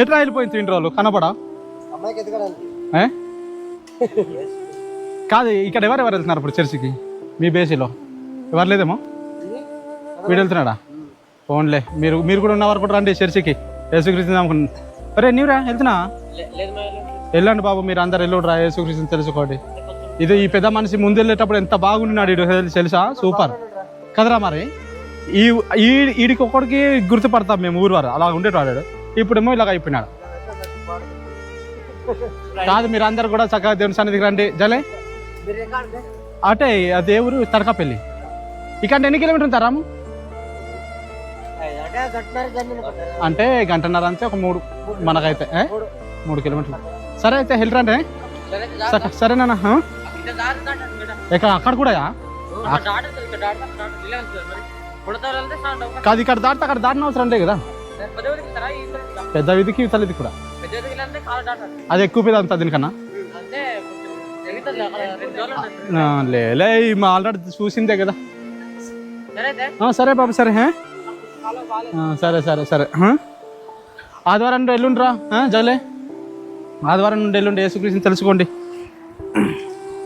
ఎట్లా వెళ్ళిపోయింది తిండి రోజులు కనపడా? కాదు ఇక్కడ ఎవరు ఎవరు వెళ్తున్నారు ఇప్పుడు చర్చికి? మీ బేసీలో? ఎవరు లేదేమో? వీడు వెళ్తున్నాడా? ఫోన్లే మీరు మీరు కూడా ఉన్నవారు కూడా రండి చర్చికి. యేసుక్రీస్తు అనుకున్నాను అరే నీవురా వెళ్తున్నా? వెళ్ళండి బాబు మీరు అందరు వెళ్ళుడ్రా యేసుక్రీస్తుని తెలుసుకోండి. ఇది ఈ పెద్ద మనిషి ముందు వెళ్ళేటప్పుడు ఎంత బాగున్నాడు ఇడు తెలుసా? సూపర్. కదరా మరి? ఈ ఈ ఈడికి ఒక్కడికి గుర్తుపడతాం మేము ఊరు వారు. అలా ఉండేవాడు ఇప్పుడేమో ఇలాగ అయిపోయినాడు కాదు మీరు అందరు కూడా చక్కగా దేవుని సన్నిధికి రండి. జలే? అటే ఆ దేవుడు తడకపల్లి. ఇక్కడ ఎన్ని కిలోమీటర్ ఉంటారాము అంటే గంటన్నర అంతే ఒక మూడు. మనకైతే? మూడు. కిలోమీటర్లు. సరే అయితే వెళ్ళరండి సరే సరేనా హా? ఎక్కడ అక్కడ కూడా కాదు ఇక్కడ దాటితే అక్కడ దాటిన అవసరం లే కదా. పెద్ద విధికి తల్లిది కూడా? అది ఎక్కువ పెద్ద అంత దీనికన్నా? లేలే మా ఆల్రెడీ చూసిందే కదా. సరే బాబు సరే సరే సరే సరే ఆదివారం నుండి ఎల్లుండ్రా జగలే జలే? ఆదివారం నుండి ఎల్లుండి ఏసుకృష్ణ తెలుసుకోండి.